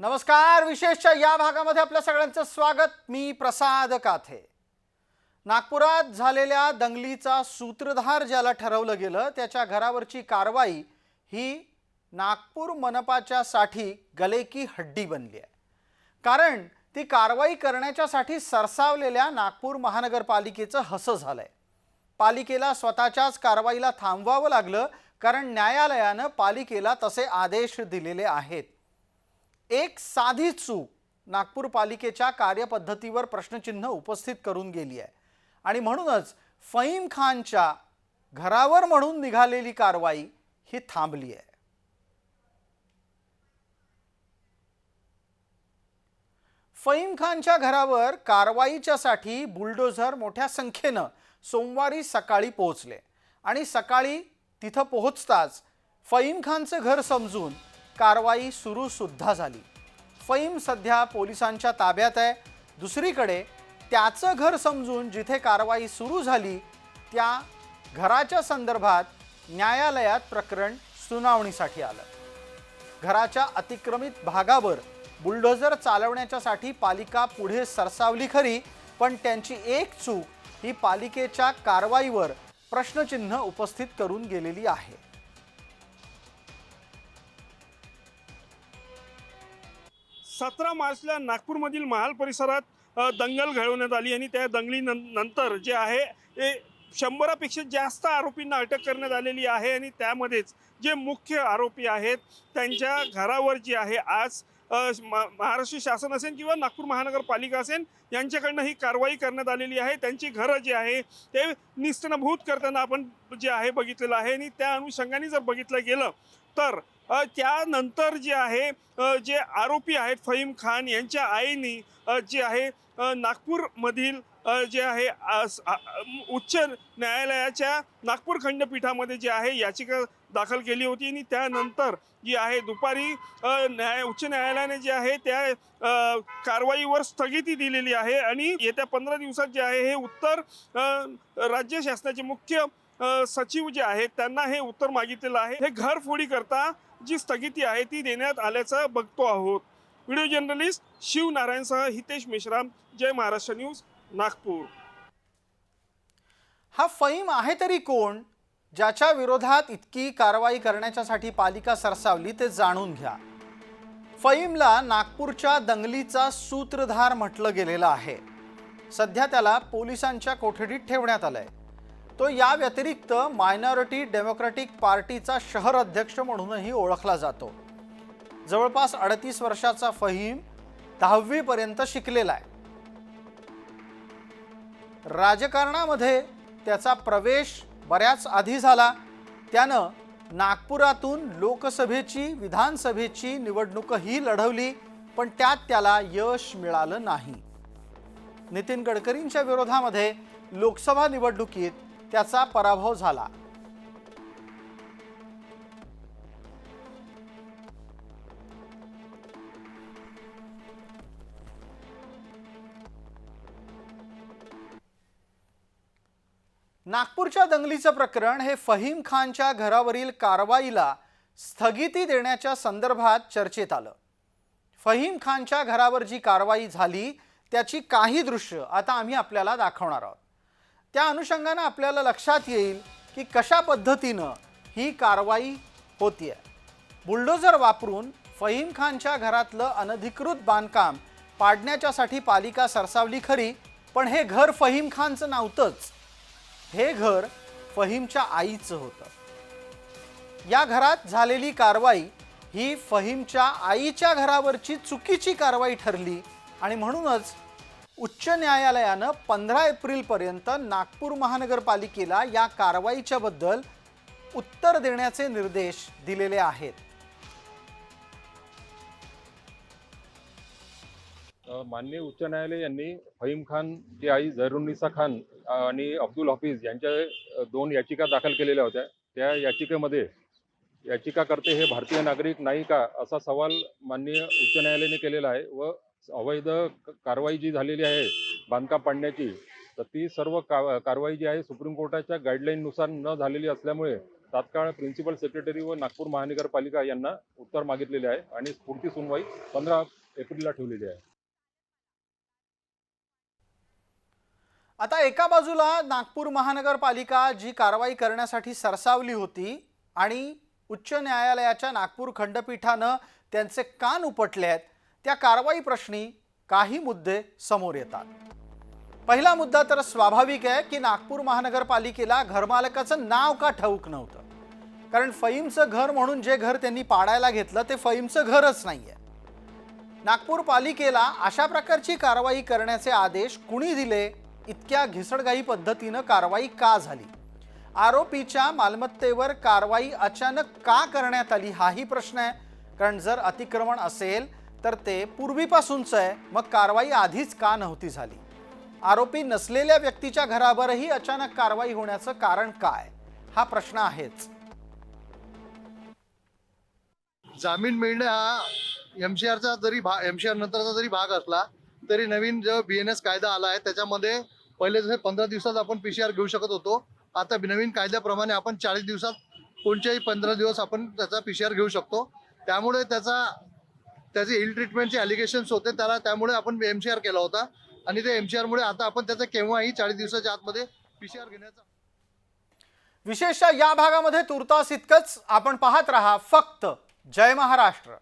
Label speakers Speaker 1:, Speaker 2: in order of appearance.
Speaker 1: नमस्कार विशेषच्या या भागामध्ये आपल्या सगळ्यांचं स्वागत. मी प्रसाद काथे. नागपुरात झालेल्या दंगलीचा सूत्रधार ज्याला ठरवलं गेलं त्याच्या घरावरची कारवाई ही नागपूर मनपाच्या साठी गलेकी हड्डी बनली आहे. कारण ती कारवाई करण्याच्यासाठी सरसावलेल्या नागपूर महानगरपालिकेचं हसं झालं आहे पालिकेला स्वतःच्याच कारवाईला थांबवावं लागलं कारण न्यायालयानं पालिकेला तसे आदेश दिलेले आहेत. एक साधी चूक नागपूर पालिकेच्या कार्यपद्धतीवर प्रश्नचिन्ह उपस्थित करून गेली आहे. आणि म्हणूनच फईम खानच्या घरावर म्हणून निघालेली कारवाई ही थांबली आहे. फईम खानच्या घरावर कारवाईच्यासाठी बुलडोझर मोठ्या संख्येनं सोमवारी सकाळी पोहोचले. आणि सकाळी तिथं पोहोचताच फईम खानचं घर समजून कारवाई सुरूसुद्धा झाली. फईम सध्या पोलिसांच्या ताब्यात आहे. दुसरीकडे त्याचं घर समजून जिथे कारवाई सुरू झाली त्या घराच्या संदर्भात न्यायालयात प्रकरण सुनावणीसाठी आलं. घराच्या अतिक्रमित भागावर बुलडोझर चालवण्याच्यासाठी पालिका पुढे सरसावली खरी पण त्यांची एक चूक ही पालिकेच्या कारवाईवर प्रश्नचिन्ह उपस्थित करून गेलेली आहे.
Speaker 2: सतरा मार्चला नागपूरमधील महाल परिसरात दंगल घडवण्यात आली आणि त्या दंगली नंतर जे आहे ते शंभरापेक्षा जास्त आरोपींना अटक करण्यात आलेली आहे आणि त्यामध्येच जे मुख्य आरोपी आहेत त्यांच्या घरावर जी आहे आज म- महाराष्ट्र शासन असेल किंवा नागपूर महानगरपालिका असेल यांच्याकडनं ही कारवाई करण्यात आलेली आहे. त्यांची घरं जी आहे ते निस्तनभूत करताना आपण जे आहे बघितलेलं आहे आणि त्या अनुषंगाने जर बघितलं गेलं तर त्यानंतर जे आहे जे आरोपी आहेत फहीम खान यांच्या आईनी जे आहे नागपूरमधील जे आहे उच्च न्यायालयाच्या नागपूर खंडपीठामध्ये जे आहे याचिका दाखल केली होती. आणि त्यानंतर जी आहे दुपारी न्याय उच्च न्यायालयाने जे आहे त्या कारवाईवर स्थगिती दिलेली आहे. आणि येत्या पंधरा दिवसात जे आहे हे उत्तर राज्य शासनाचे मुख्य सचिव जे आहेत त्यांना हे उत्तर मागितलेलं आहे. हे घरफोडी करता जी स्थगिती आहे ती देण्यात आल्याचं बघतो आहोत. व्हिडिओ जर्नलिस्ट शिव नारायणसह हितेश मेश्राम जय महाराष्ट्र न्यूज नागपूर.
Speaker 1: हा फईम आहे तरी कोण? ज्याच्या विरोधात इतकी कारवाई करण्याच्यासाठी पालिका सरसावली ते जाणून घ्या. फईमला नागपूरच्या दंगलीचा सूत्रधार म्हटलं गेलेलं आहे. सध्या त्याला पोलिसांच्या कोठडीत ठेवण्यात आलंय. तो या व्यतिरिक्त मायनॉरिटी डेमोक्रॅटिक पार्टीचा शहर अध्यक्ष म्हणूनही ओळखला जातो. जवळपास अडतीस वर्षाचा फहीम दहावीपर्यंत शिकलेला आहे. राजकारणामध्ये त्याचा प्रवेश बऱ्याच आधी झाला. त्यानं नागपुरातून लोकसभेची विधानसभेची निवडणूकही लढवली पण त्यात त्याला यश मिळालं नाही. नितीन गडकरींच्या विरोधामध्ये लोकसभा निवडणुकीत त्याचा पराभव झाला. नागपूरच्या दंगलीचं प्रकरण हे फहीम खानच्या घरावरील कारवाईला स्थगिती देण्याच्या संदर्भात चर्चेत आलं. फहीम खानच्या घरावर जी कारवाई झाली त्याची काही दृश्य आता आम्ही आपल्याला दाखवणार आहोत. त्या अनुषंगानं आपल्याला लक्षात येईल की कशा पद्धतीनं ही कारवाई होतीये. बुलडोझर वापरून फहीम खानच्या घरातलं अनधिकृत बांधकाम पाडण्याच्यासाठी पालिका सरसावली खरी पण हे घर फहीम खानचं नव्हतंच. हे घर फहीमच्या आईचं होतं. या घरात झालेली कारवाई ही फहीमच्या आईच्या घरावरची चुकीची कारवाई ठरली आणि म्हणूनच उच्च न्यायालयानं पंधरा एप्रिलपर्यंत नागपूर महानगरपालिकेला या कारवाईच्या बद्दल उत्तर देण्याचे निर्देश दिलेले आहेत.
Speaker 3: माननीय उच्च न्यायालय यांनी फहीम खान ची आई झैरुन्निसा खान आणि अब्दुल हाफिज यांच्या दोन याचिका दाखल केलेल्या होत्या. त्या याचिकेमध्ये याचिकाकर्ते हे भारतीय नागरिक नाही का असा सवाल माननीय उच्च न्यायालयाने केलेला आहे व अवैध कारवाई जी झालेली आहे बांधकाम पाडण्याची तर ती सर्व का कारवाई जी आहे सुप्रीम कोर्टाच्या गाईडलाईननुसार न झालेली असल्यामुळे तात्काळ प्रिन्सिपल सेक्रेटरी व नागपूर महानगरपालिका यांना उत्तर मागितलेले आहे आणि पुढची सुनवाई पंधरा एप्रिलला ठेवलेली आहे.
Speaker 1: आता एका बाजूला नागपूर महानगरपालिका जी कारवाई करण्यासाठी सरसावली होती आणि उच्च न्यायालयाच्या नागपूर खंडपीठानं त्यांचे कान उपटले आहेत त्या कारवाई प्रश्नी काही मुद्दे समोर येतात. पहिला मुद्दा तर स्वाभाविक आहे की नागपूर महानगरपालिकेला घरमालकाचं नाव का ठाऊक नव्हतं? कारण फईमचं घर म्हणून जे घर त्यांनी पाडायला घेतलं ते फईमचं घरच नाही आहे नागपूर पालिकेला अशा प्रकारची कारवाई करण्याचे आदेश कुणी दिले इतक्या घिसडगाई पद्धतीनं कारवाई का झाली? आरोपीच्या मालमत्तेवर कारवाई अचानक का करण्यात आली हाही प्रश्न आहे. कारण जर अतिक्रमण असेल तर ते पूर्वीपासूनचं आहे. मग कारवाई आधीच का नव्हती झाली? आरोपी नसलेल्या व्यक्तीच्या घरावरही अचानक कारवाई होण्याचं कारण काय? हा प्रश्न आहेच.
Speaker 4: जामीन मिळणे हा एम सी आरचा जरी भाग एम सी आर नंतरचा जरी भाग असला तरी नवीन जो बी एन एस कायदा आला आहे त्याच्यामध्ये पहिले जसे पंधरा दिवसात आपण पी सी आर घेऊ शकत होतो आता नवीन कायद्याप्रमाणे आपण चाळीस दिवसात कोणत्याही पंधरा दिवस आपण त्याचा पी सी आर घेऊ शकतो. त्यामुळे त्याचा त्याचे इल ट्रीटमेंटचे अलिगेशन्स होते. त्याला त्यामुळे आपण एम सी आर केला होता. आणि ते एम सी आरमुळे आता आपण त्याचा केव्हाही चाळीस दिवसाच्या आतमध्ये पी सी आर घेण्याचा
Speaker 1: विशेषतः या भागामध्ये तुर्तास इतकंच आपण पाहत राहा. फक्त जय महाराष्ट्र.